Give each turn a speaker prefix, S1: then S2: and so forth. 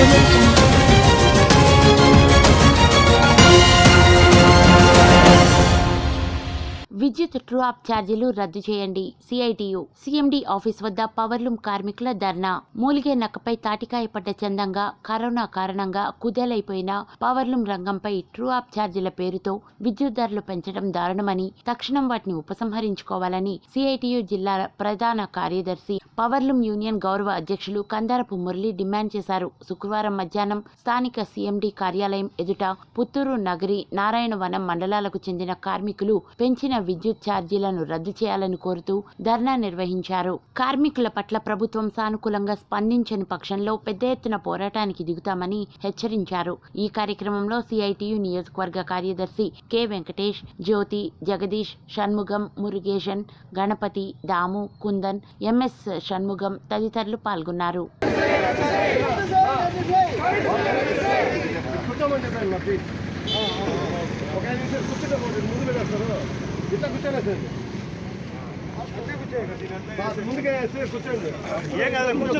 S1: Absolutamente. విద్యుత్ true up ఛార్జీలు రద్దు చేయండి. సిఐటియు సిఎండి ఆఫీస్ వద్ద పవర్లూమ్ కార్మికుల ధర్నా. మూలిగే నక్కపై తాటికాయ పడ్డ చందంగా కరోనా కారణంగా కుదేలైపోయిన పవర్లూమ్ రంగంపై ట్రూ అప్ ఛార్జీల పేరుతో విద్యుత్ ధరలు పెంచడం దారుణమని తక్షణం వాటిని ఉపసంహరించుకోవాలని సిఐటియు జిల్లా ప్రధాన కార్యదర్శి పవర్లూమ్ యూనియన్ గౌరవ అధ్యక్షులు కందారపు మురళి డిమాండ్ చేశారు. శుక్రవారం మధ్యాహ్నం స్థానిక సీఎండీ కార్యాలయం ఎదుట పుత్తూరు నగరి నారాయణవనం మండలాలకు చెందిన కార్మికులు పెంచిన విద్యుత్ ఛార్జీలను రద్దు చేయాలని కోరుతూ ధర్నా నిర్వహించారు. కార్మికుల పట్ల ప్రభుత్వం సానుకూలంగా స్పందించని పక్షంలో పెద్ద ఎత్తున పోరాటానికి దిగుతామని హెచ్చరించారు. ఈ కార్యక్రమంలో సిఐటియు నియోజకవర్గ కార్యదర్శి కె వెంకటేష్ జ్యోతి జగదీష్ షణ్ముగం మురుగేశన్ గణపతి దాము కుందన్ ఎంఎస్ షణ్ముగం తదితరులు పాల్గొన్నారు.
S2: ఒక నిమిషం కూర్చుంటే ముందుకే కూర్చోండి
S3: ఏం కాదు కూర్చో